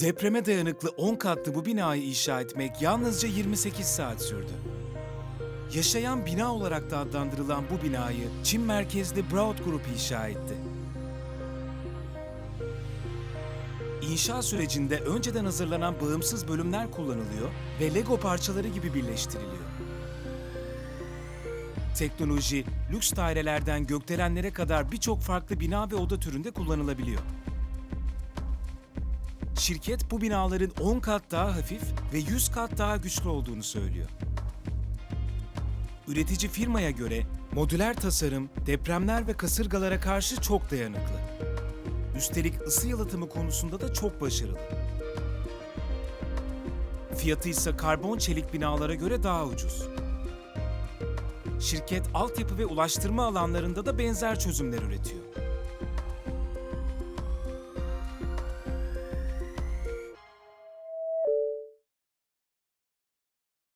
Depreme dayanıklı 10 katlı bu binayı inşa etmek yalnızca 28 saat sürdü. Yaşayan bina olarak da adlandırılan bu binayı Çin merkezli Broad Group inşa etti. İnşa sürecinde önceden hazırlanan bağımsız bölümler kullanılıyor ve Lego parçaları gibi birleştiriliyor. Teknoloji, lüks dairelerden gökdelenlere kadar birçok farklı bina ve oda türünde kullanılabiliyor. Şirket bu binaların 10 kat daha hafif ve 100 kat daha güçlü olduğunu söylüyor. Üretici firmaya göre modüler tasarım depremler ve kasırgalara karşı çok dayanıklı. Üstelik ısı yalıtımı konusunda da çok başarılı. Fiyatı ise karbon çelik binalara göre daha ucuz. Şirket altyapı ve ulaştırma alanlarında da benzer çözümler üretiyor.